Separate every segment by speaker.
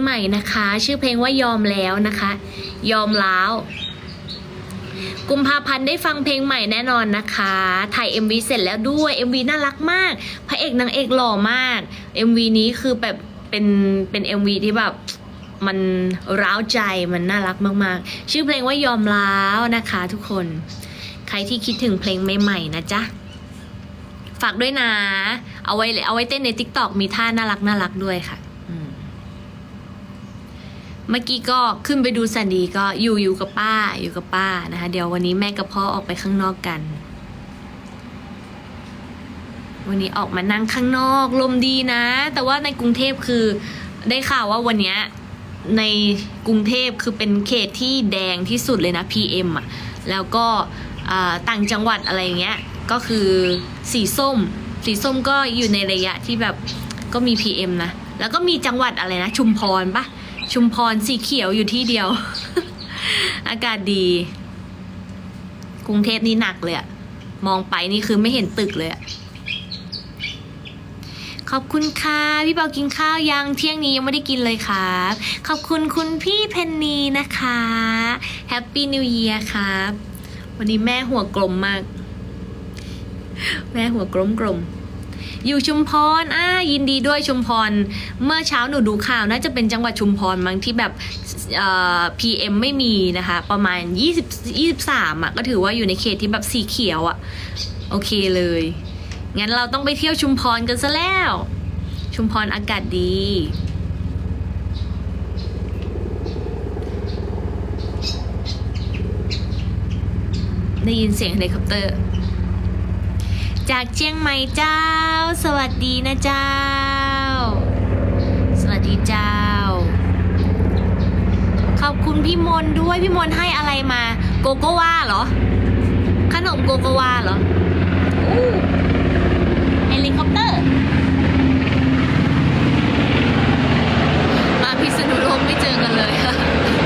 Speaker 1: ใหม่นะคะ ชื่อเพลงว่ายอมแล้วนะคะ ยอมแล้วกุมภาพันธ์ได้ฟังเพลงใหม่แน่นอนนะคะถ่าย MV เสร็จแล้วด้วย MV น่ารักมาก พระเอกนางเอกหล่อมาก MV นี้คือแบบเป็นเป็น MV ที่แบบมันร้าวใจมันน่ารักมากๆ ชื่อเพลงว่ายอมแล้วนะคะ ทุกคน ใครที่คิดถึงเพลงใหม่ๆนะจ๊ะฝากด้วยนะ เอาไว้เอาไว้เต้นใน t ิ k t o k มีท่าน่ารักน่ารักด้วยค่ะ เมื่อกี้ก็ขึ้นไปดูสันดีก็อยู่อยู่กับป้าอยู่กับป้านะคะ เดี๋ยววันนี้แม่กับพ่อออกไปข้างนอกกัน วันนี้ออกมานั่งข้างนอกลมดีนะ แต่ว่าในกรุงเทพคือได้ข่าวว่าวันนี้ในกรุงเทพคือเป็นเขตที่แดงที่สุดเลยนะ PM อะแล้วก็ต่างจังหวัดอะไรเงี้ยก็คือสีส้ม สีส้มก็อยู่ในระยะที่แบบก็มี PM นะ แล้วก็มีจังหวัดอะไรนะ ชุมพรปะ ชุมพรสีเขียวอยู่ที่เดียว อากาศดี กรุงเทพนี่หนักเลยอะมองไปนี่คือไม่เห็นตึกเลยอะขอบคุณค่ะ พี่เปากินข้าวยังเที่ยงนี้ยังไม่ได้กินเลยครับ ขอบคุณคุณพี่เพนนีนะคะแฮปปี้นิว e ย r ครับ วันนี้แม่หัวกลมมาก แม่หัวกลมกลม อยู่ชุมพรอ่ายินดีด้วยชุมพร เมื่อเช้าหนูดูข่าวน่าจะเป็นจังหวัดชุมพรมั้งที่แบบเอ่อ PM ไม่มีนะคะ ประมาณ 20 23อะก็ถือว่าอยู่ในเขตที่แบบสีเขียวอะ โอเคเลย งั้นเราต้องไปเที่ยวชุมพรกันซะแล้ว ชุมพรอากาศดีได้ยินเสียงเฮลิคอปเตอร์ จากเชียงใหม่เจ้า สวัสดีนะเจ้า สวัสดีเจ้า ขอบคุณพี่มนด้วยพี่มนให้อะไรมา โกโกวาเหรอ ขนมโกโกวาเหรออู้เฮลิคอปเตอร์ มาพิษณุโลกไม่เจอกันเลย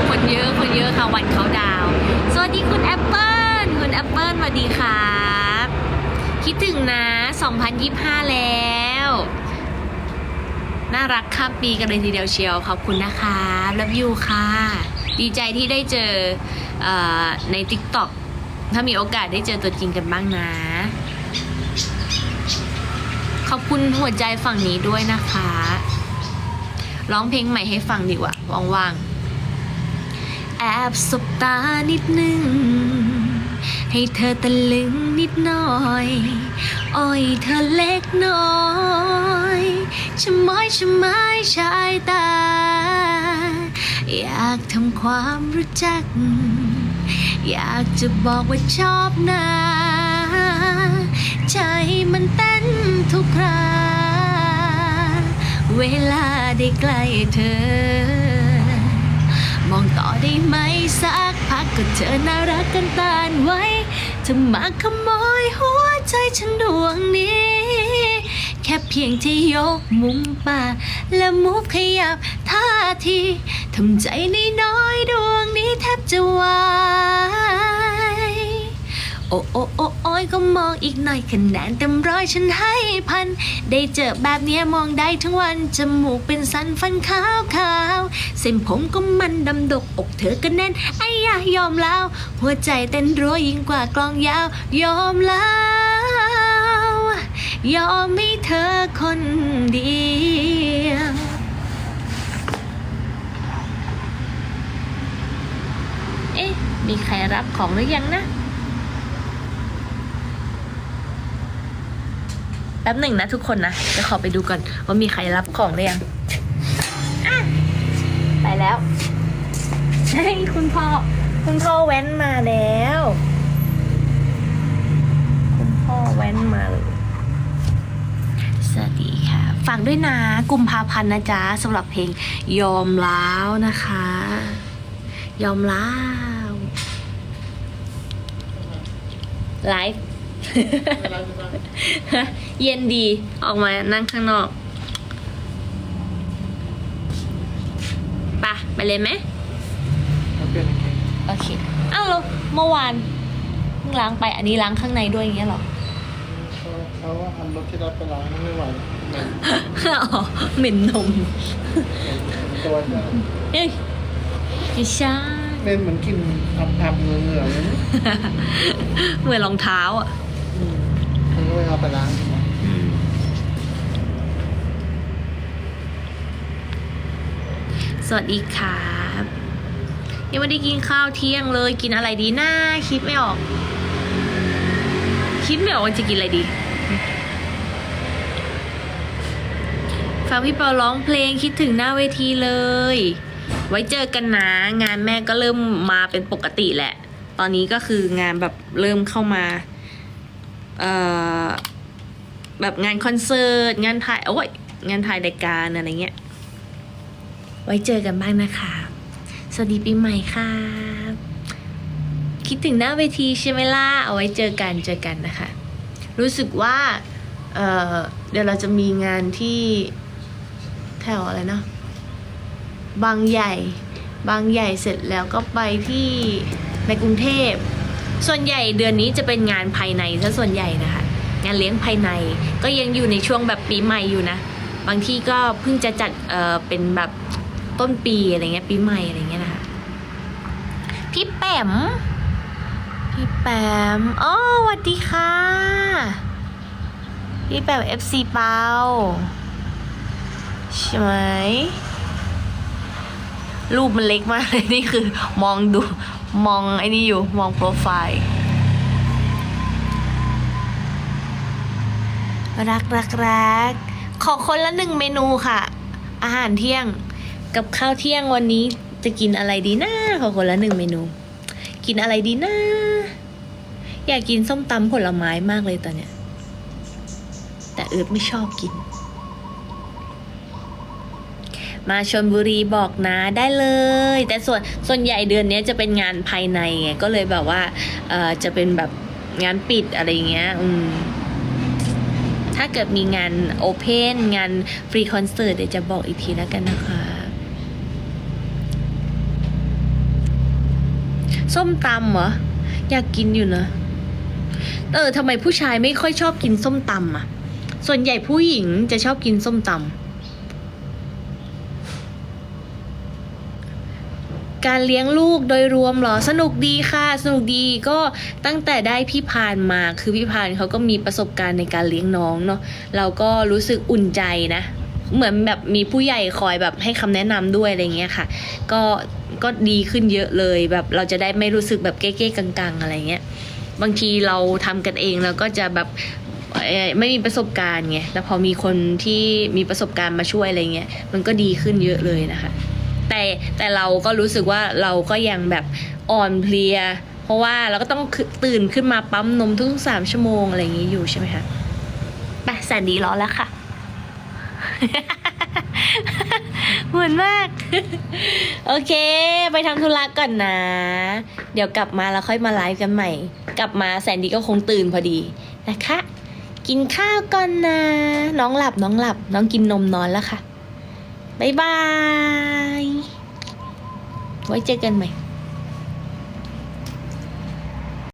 Speaker 1: คนเยอะ คนเยอะค่ะวันเขาดาวน์สวัสดีคุณแอปเปิลคุณแอปเปิลสวัสดีครับ คิดถึงนะ 5 แล้ว น่ารักข้ามปีกันเลยทีเดียวเชียว ขอบคุณนะคะรับยูค่ะ ดีใจที่ได้เจอเออใน TikTok ถ้ามีโอกาสได้เจอตัวจริงกันบ้างนะ ขอบคุณหัวใจฝั่งนี้ด้วยนะคะ ร้องเพลงใหม่ให้ฟังดีกว่าว่างๆ แอบสบตานิดนึง ให้เธอตะลึงนิดหน่อย อ้อยเธอเล็กน้อยชะม้อยชะไม้ชายตา อยากทำความรู้จัก อยากจะบอกว่าชอบนะใจมันเต้นทุกครา เวลาได้ใกล้เธอ มองต่อได้ไหมสักพักก็เธอน่ารักกันตานไว้จะมาขโมยหัวใจฉันดวงนี้ แค่เพียงที่ยกมุมปากและมุกขยับท่าทีทำใจน้อยๆดวงนี้แทบจะวาย โอ้โอ้โอ้โอ้ยก็มองอีกหน่อยคะแนนเต็มร้อยฉันให้พัน ได้เจอแบบเนี้ยมองได้ทั้งวัน จมูกเป็นสันฟันขาวขาวเส้นผมก็มันดำดกอกเธอก็แน่นไอ้ยายอมแล้ว หัวใจเต้นรัวยิ่งกว่ากลองยาว ยอมแล้ว ยอมให้เธอคนเดียวเอ๊ะ มีใครรับของหรือยังนะ ป๊บหนึ่งนะทุกคนนะจะขอไปดูก่อนว่ามีใครรับของหรือยังไปแล้วใช่คุณพ่อ คุณพ่อแว้นมาแล้ว คุณพ่อแว้นมาเลยสวัสดีค่ะ ฝากด้วยนะ กุมภาพันธ์นะจ๊ะสำหรับเพลงยอมแล้วนะคะ ยอมแล้วไลฟ์ เย็นดีออกมานั่งข้างนอกไปะไปเลยไหมโอเคอ้าวแล้วเมื่อวานเพิ่งล้างไปอันนี้ล้างข้างในด้วยอย่างเงี้ยเหรอ
Speaker 2: เขาว่าอันรถที่รับไปล้างไม่ไหว
Speaker 1: อ๋อเหม็นนม
Speaker 2: เตัวจะ
Speaker 1: เอ้ยไม่ใช่
Speaker 2: เป็นเหมือนกินอับอับๆเหงื่อเหงื่อๆเลยนะ
Speaker 1: เหมือนรองเท้าอะ
Speaker 2: อืม มันก็เอาไปล้าง
Speaker 1: สวัสดีครับยังไม่ได้กินข้าวเที่ยงเลยกินอะไรดีนะคิดไม่ออก คิดไม่ออกว่าจะกินอะไรดีฟังพี่เปาร้องเพลงคิดถึงหน้าเวทีเลย ไว้เจอกันนะ งานแม่ก็เริ่มมาเป็นปกติแหละ ตอนนี้ก็คืองานแบบเริ่มเข้ามา แบบงานคอนเสิร์ตงานถ่ายโอ้ยงานถ่ายรายการอะไรเงี้ย ไว้เจอกันบ้างนะคะ สวัสดีปีใหม่ค่ะ คิดถึงหน้าเวทีใช่ไหมล่ะเอาไว้เจอกันเจอกันนะคะ รู้สึกว่าเเดี๋ยวเราจะมีงานที่แถวอะไรนะบางใหญ่ บางใหญ่เสร็จแล้วก็ไปที่ในกรุงเทพ ส่วนใหญ่เดือนนี้จะเป็นงานภายในซะส่วนใหญ่นะคะงานเลี้ยงภายในก็ยังอยู่ในช่วงแบบปีใหม่อยู่นะ บางที่ก็เพิ่งจะจัดเออเป็นแบบต้นปีอะไรเงี้ยปีใหม่อะไรเงี้ยนะคะพี่แปมพี่แปมอ๋อสวัสดีค่ะ พี่แปม FC เปาใช่ไหมรูปมันเล็กมากเลยนี่คือมองดู มองไอ้นี่อยู่มองโปรไฟล์รักรักรักขอคนละหนึ่งเมนูค่ะ อาหารเที่ยงกับข้าวเที่ยงวันนี้จะกินอะไรดีนะขอคนละหนึ่งเมนู กินอะไรดีนะ อยากกินส้มตำผลไม้มากเลยตอนเนี้ยแต่เอิร์ธไม่ชอบกิน มาชนบุรีบอกนะได้เลย แต่ส่วนส่วนใหญ่เดือนนี้จะเป็นงานภายในไงก็เลยแบบว่าเออจะเป็นแบบงานปิดอะไรเงี้ยอืมถ้าเกิดมีงานโอเพนงานฟรีคอนเสิร์ตเดี๋ยวจะบอกอีกทีแล้วกันนะคะส้มตำเหรอ อยากกินอยู่นะ เออทำไมผู้ชายไม่ค่อยชอบกินส้มตำอะ ส่วนใหญ่ผู้หญิงจะชอบกินส้มตำ การเลี้ยงลูกโดยรวมหรอสนุกดีค่ะ สนุกดีก็ตั้งแต่ได้พี่พานมาคือพี่พานเขาก็มีประสบการณ์ในการเลี้ยงน้องเนาะเราก็รู้สึกอุ่นใจนะ เหมือนแบบมีผู้ใหญ่คอยแบบให้คำแนะนำด้วยอะไรเงี้ยค่ะ ก็ก็ดีขึ้นเยอะเลยแบบเราจะได้ไม่รู้สึกแบบเก้ๆกังๆ อะไรเงี้ยบางทีเราทำกันเองเราก็จะแบบไม่มีประสบการณ์ไงแต่พอมีคนที่มีประสบการณ์มาช่วยอะไรเงี้ยมันก็ดีขึ้นเยอะเลยนะคะ แต่แต่เราก็รู้สึกว่าเราก็ยังแบบอ่อนเพลีย เพราะว่าเราก็ต้องคือตื่นขึ้นมาปั๊มนมทุกๆสามชั่วโมงอะไรอย่างนี้อยู่ใช่ไหมคะไปแสนดีรอแล้วค่ะเหมือนมาก โอเค ไปทำธุระก่อนนะ เดี๋ยวกลับมาแล้วค่อยมาไลฟ์กันใหม่ กลับมาแสนดีก็คงตื่นพอดีนะคะ กินข้าวก่อนนะ น้องหลับน้องหลับ น้องกินนมนอนแล้วค่ะ บ๊ายบาย